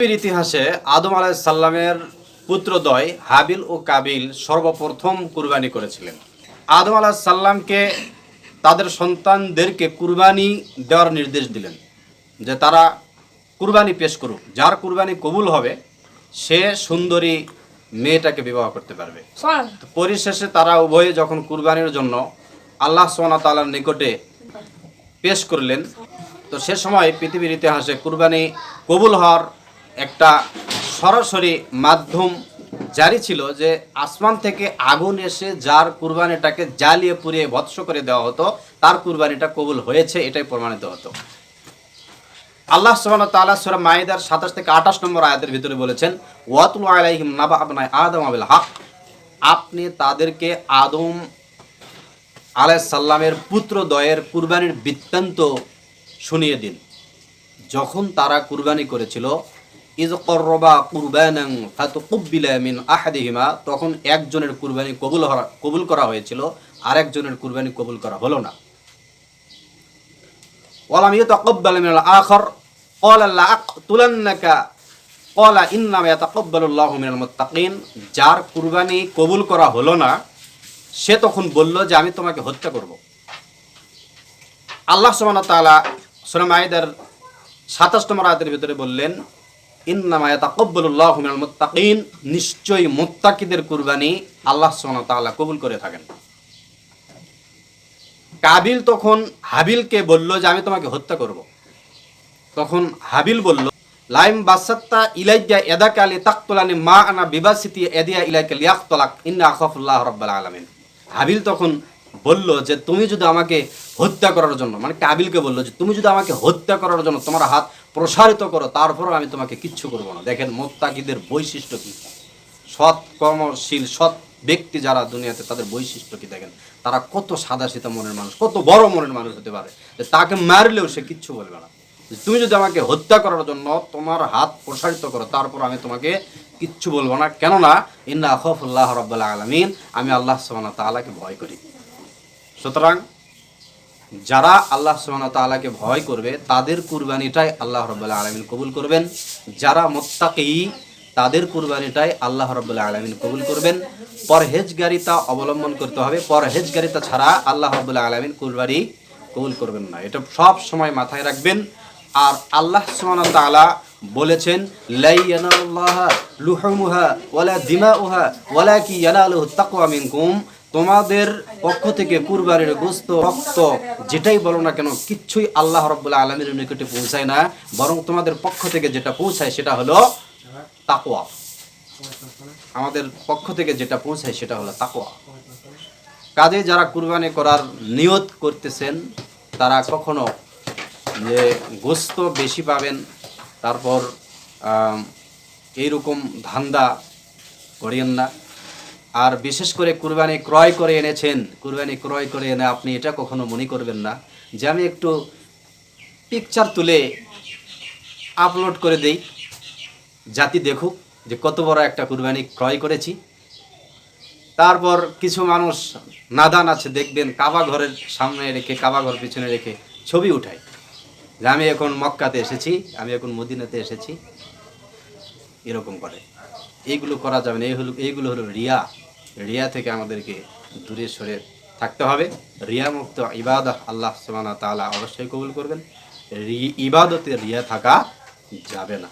পৃথিবীর ইতিহাসে আদম আলাইসাল্লামের পুত্রদ্বয় হাবিল ও কাবিল সর্বপ্রথম কুরবানি করেছিলেন। আদম আলাহিসাল্লামকে তাদের সন্তানদেরকে কুরবানি দেওয়ার নির্দেশ দিলেন যে তারা কুরবানি পেশ করুক। যার কুরবানি কবুল হবে সে সুন্দরী মেয়েটাকে বিবাহ করতে পারবে। পরিশেষে তারা উভয়ে যখন কুরবানির জন্য আল্লাহ সোনা তালার নিকটে পেশ করলেন তো সে সময় পৃথিবীর ইতিহাসে কুরবানি কবুল হওয়ার একটা সরাসরি মাধ্যম জারি ছিল যে আসমান থেকে আগুন এসে যার কুরবানিটাকে জ্বালিয়ে পুড়িয়ে ভৎস করে দেওয়া হতো, তার কুরবানিটা কবুল হয়েছে, এটাই প্রমাণিত হতো। আল্লাহ ওয়া তাআলা সূরা মাইদার 27 থেকে 28 নম্বর আয়াতের ভিতরে বলেছেন, ওয়াতুল আলাইহিম নাবা আবনাই আদম বিল হক। আপনি তাদেরকে আদম আলাইহিস সাল্লামের পুত্র দয়ের কুরবানির বৃত্তান্ত শুনিয়ে দিন। যখন তারা কুরবানি করেছিল ইজ মিন আহাদিহিমা, তখন একজনের কুরবানি কবুল কবুল করা হয়েছিল আর একজনের কুরবানি কবুল করা হলো না। আখর যার কুরবানি কবুল করা হলো না, সে তখন বলল যে আমি তোমাকে হত্যা করব। আল্লাহ সুবহানাহু ওয়া তাআলা সূরা মাইদার 27 নম্বর আয়াতের ভিতরে বললেন নিশ্চয়ই মুত্তাকিদের কুরবানি আল্লাহ তাআলা কবুল করে থাকেন। কাবিল তখন হাবিলকে বলল যে, আমি তোমাকে হত্যা করব। তখন হাবিল বলল, লাইম বাসাত্তা আলী মা আনা বিবাসিতি এদিয়া ইন্না হাবিল তখন বলল যে, তুমি যদি আমাকে হত্যা করার জন্য মানে কাবিলকে বলল যে, তুমি যদি আমাকে হত্যা করার জন্য তোমার হাত প্রসারিত করো, তারপরও আমি তোমাকে কিচ্ছু করব না। দেখেন মোত্তাকিদের বৈশিষ্ট্য কি? সৎ কর্মশীল, সৎ ব্যক্তি যারা দুনিয়াতে, তাদের বৈশিষ্ট্য কি দেখেন? তারা কত সাদা সীতা মনের মানুষ, কত বড় মনের মানুষ হতে পারে। যে তাকে মারলেও সে কিচ্ছু বলবে না। তুমি যদি আমাকে হত্যা করার জন্য তোমার হাত প্রসারিত করো, তারপর আমি তোমাকে কিচ্ছু বলব না। কেননা, ইন্না আখফুল্লাহ রব্বাল আলমিন, আমি আল্লাহ সুবহানাহু ওয়া তাআলাকে ভয় করি। সুতরাং যারা আল্লাহ তাআলাকে ভয় করবে, তাদের কুরবানিটাই আল্লাহ রাব্বুল আলামিন কবুল করবেন। যারা মুত্তাকি, তাদের কুরবানিটাই আল্লাহ রাব্বুল আলামিন কবুল করবেন। পরহেজগারিতা অবলম্বন করতে হবে। পরহেজগারিতা ছাড়া আল্লাহ রাব্বুল আলামিন কুরবানি কবুল করবেন না। এটা সব সময় মাথায় রাখবেন। আর আল্লাহ তাআলা বলেছেন, লাই ইয়ানাল্লাহা লুহুমুহা ওয়ালা দিমাউহা ওয়ালাকি ইয়ানালুহু তাকওয়া মিনকুম। তোমাদের পক্ষ থেকে কুরবানির গোস্ত, রক্ত, যেটাই বলো না কেন, কিচ্ছুই আল্লাহ রব্বুল্লাহ আলমীর নিকটে পৌঁছায় না। বরং তোমাদের পক্ষ থেকে যেটা পৌঁছায় সেটা হলো তাকোয়া আমাদের পক্ষ থেকে যেটা পৌঁছায় সেটা হলো তাকোয়া কাজে যারা কুরবানি করার নিয়ত করতেছেন, তারা কখনো যে গোস্ত বেশি পাবেন, তারপর এইরকম ধান্দা করিয়েন না। আর বিশেষ করে কুরবানি ক্রয় করে এনেছেন, কুরবানি ক্রয় করে এনে আপনি এটা কখনো মনে করবেন না। যে আমি একটু পিকচার তুলে আপলোড করে দেই। জাতি দেখুক যে কত বড় একটা কুরবানি ক্রয় করেছি। তারপর কিছু মানুষ নাদান আছে, দেখবেন কাবা ঘরের সামনে রেখে, কাবা ঘর পিছনে রেখে ছবি উঠায়। যে আমি এখন মক্কাতে এসেছি, আমি এখন মদিনাতে এসেছি। এরকম করে। এইগুলো করা যাবে না, এই হলো, এইগুলো হলো রিয়া। রিয়া থেকে আমাদেরকে দূরে সরে থাকতে হবে। রিয়া মুক্ত ইবাদত আল্লাহ সুবাহ তালা অবশ্যই কবুল করবেন। ইবাদতে রিয়া থাকা যাবে না।